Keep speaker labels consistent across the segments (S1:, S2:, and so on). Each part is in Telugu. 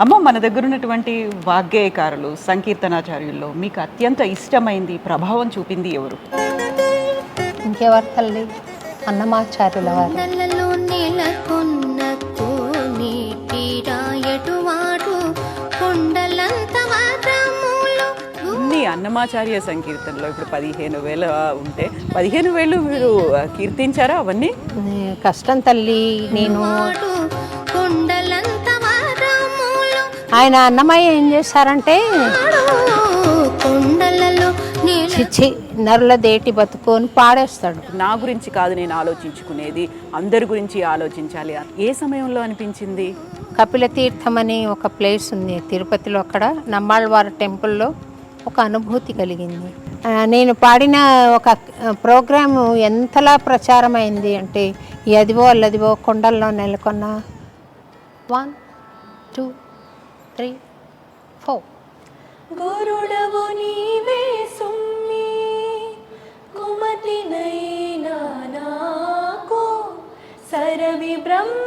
S1: అమ్మ మన దగ్గర ఉన్నటువంటి వాగ్గేయకారులు సంకీర్తనాచార్యుల్లో మీకు అత్యంత ఇష్టమైంది ప్రభావం చూపింది ఎవరు?
S2: ఇంకెవరు తల్లి? అన్నమాచార్యుల వారు.
S1: అన్నమాచార్య సంకీర్తనలో ఇప్పుడు పదిహేను వేల ఉంటే పదిహేను వేలు మీరు కీర్తించారా అవన్నీ?
S2: కష్టం తల్లి నేను ఆయన అన్నమయ్య ఏం చేశారంటే చిచ్చి నరుల దేటి బతుకొని పాడేస్తాడు.
S1: నా గురించి కాదు నేను ఆలోచించుకునేది అందరి గురించి ఆలోచించాలి. ఏ సమయంలో అనిపించింది?
S2: కపిల తీర్థం అని ఒక ప్లేస్ ఉంది తిరుపతిలో అక్కడ. నమ్మాళ్ళవారి టెంపుల్లో ఒక అనుభూతి కలిగింది. నేను పాడిన ఒక ప్రోగ్రాము ఎంతలా ప్రచారమైంది అంటే ఈ అదివో అల్లదివో కొండల్లో నెలకొన్న వన్ టూ త్రీ ఫోర్.
S3: గురుడవు నీవే సుమ్మి కుమతినైనా నాకు సరవి బ్రహ్మ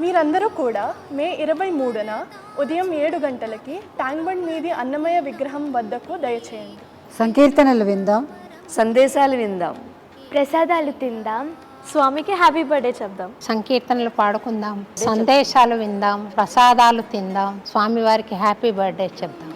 S4: మీరందరూ కూడా మే ఇరవై మూడున ఉదయం ఏడు గంటలకి ట్యాంక్ బండ్ మీది అన్నమయ్య విగ్రహం వద్దకు దయచేయండి.
S5: సంకీర్తనలు విందాం.
S6: సందేశాలు విందాం.
S3: ప్రసాదాలు తిందాం. స్వామికి హ్యాపీ బర్త్డే చెప్దాం.
S2: సంకీర్తనలు పాడుకుందాం. సందేశాలు విందాం. ప్రసాదాలు తిందాం. స్వామివారికి హ్యాపీ బర్త్డే చెప్దాం.